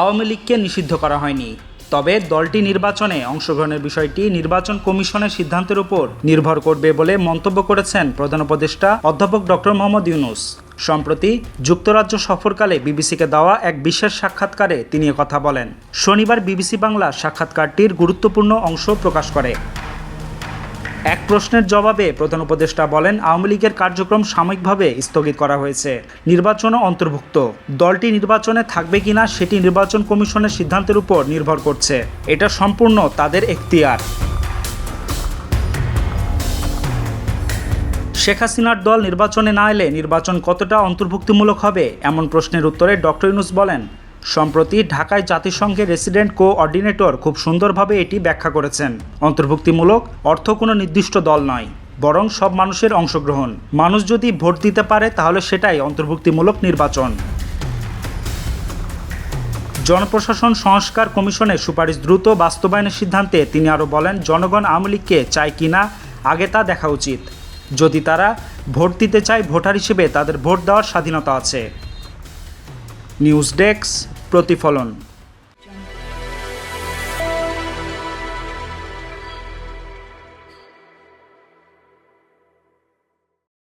আওয়ামী লীগকে নিষিদ্ধ করা হয়নি। তবে দলটি নির্বাচনে অংশগ্রহণের বিষয়টি নির্বাচন কমিশনের সিদ্ধান্তের উপর নির্ভর করবে বলে মন্তব্য করেছেন প্রধান উপদেষ্টা অধ্যাপক ড মোহাম্মদ ইউনুস। সম্প্রতি যুক্তরাজ্য সফরকালে বিবিসিকে দেওয়া এক বিশেষ সাক্ষাৎকারে তিনি কথা বলেন। শনিবার বিবিসি বাংলা সাক্ষাৎকারটির গুরুত্বপূর্ণ অংশ প্রকাশ করে। এক প্রশ্নের জবাবে প্রধান উপদেষ্টা বলেন, আওয়ামী লীগের কার্যক্রম সাময়িকভাবে স্থগিত করা হয়েছে। নির্বাচনও অন্তর্ভুক্ত। দলটি নির্বাচনে থাকবে কিনা সেটি নির্বাচন কমিশনের সিদ্ধান্তের উপর নির্ভর করছে। এটা সম্পূর্ণ তাদের এখতিয়ার। শেখ হাসিনার দল নির্বাচনে না এলে নির্বাচন কতটা অন্তর্ভুক্তিমূলক হবে এমন প্রশ্নের উত্তরে ডক্টর ইউনুস বলেন সম্প্রতি ঢাকায় জাতিসংঘের রেসিডেন্ট কোঅর্ডিনেটর খুব সুন্দরভাবে এটি ব্যাখ্যা করেছেন। অন্তর্ভুক্তিমূলক অর্থ কোনো নির্দিষ্ট দল নয়, বরং সব মানুষের অংশগ্রহণ। মানুষ যদি ভোট দিতে পারে, তাহলে সেটাই অন্তর্ভুক্তিমূলক নির্বাচন। জনপ্রশাসন সংস্কার কমিশনের সুপারিশ দ্রুত বাস্তবায়নের সিদ্ধান্তে তিনি আরও বলেন, জনগণ আওয়ামী লীগকে চায় কি না, আগে তা দেখা উচিত। যদি তারা ভোট দিতে চায়, ভোটার হিসেবে তাদের ভোট দেওয়ার স্বাধীনতা আছে। নিউজ ডেস্ক প্রতিফলন।